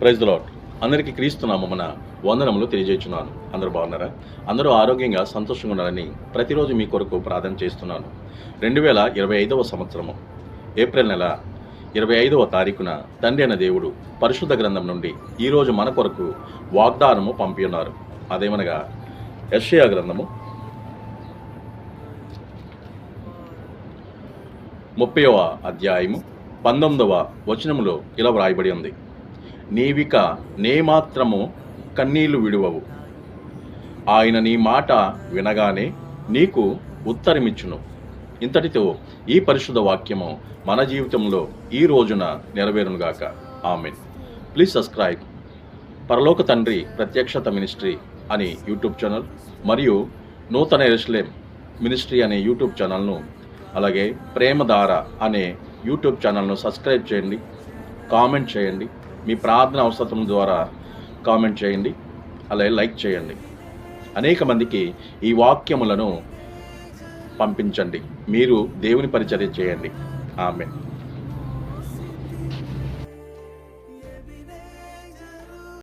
Praise lot అందరికీ క్రీస్తున్నామన్న వందనములు తెలియజేస్తున్నాను అందరూ బాగున్నారా? అందరూ ఆరోగ్యంగా సంతోషంగా ఉండాలని ప్రతిరోజు మీ కొరకు ప్రార్థన చేస్తున్నాను. రెండు వేల ఇరవై ఐదవ సంవత్సరము ఏప్రిల్ నెల ఇరవై ఐదవ తారీఖున తండ్రి అయిన దేవుడు పరిశుద్ధ గ్రంథం నుండి ఈరోజు మన కొరకు వాగ్దానము పంపి ఉన్నారు అదేమనగా యెషయా గ్రంథము ముప్పైవ అధ్యాయము పంతొమ్మిదవ వచనములో ఇలా వ్రాయబడి ఉంది. నీవిక నేమాత్రము కన్నీళ్ళు విడువవు. ఆయన నీ మాట వినగానే నీకు ఉత్తరమిచ్చును. ఇంతటితో ఈ పరిశుద్ధ వాక్యము మన జీవితంలో ఈ రోజున నెరవేరునుగాక ఆమె ప్లీజ్ సబ్స్క్రైబ్. పరలోక తండ్రి ప్రత్యక్షత మినిస్ట్రీ అని యూట్యూబ్ ఛానల్ మరియు నూతన ఎరుసలేం మినిస్ట్రీ అనే యూట్యూబ్ ఛానల్ను అలాగే ప్రేమధార అనే యూట్యూబ్ ఛానల్ను సబ్స్క్రైబ్ చేయండి. కామెంట్ చేయండి. మీ ప్రార్థన అవసరం ద్వారా కామెంట్ చేయండి అలాగే లైక్ చేయండి. అనేక మందికి ఈ వాక్యములను పంపించండి. మీరు దేవుని పరిచర్య చేయండి. ఆమె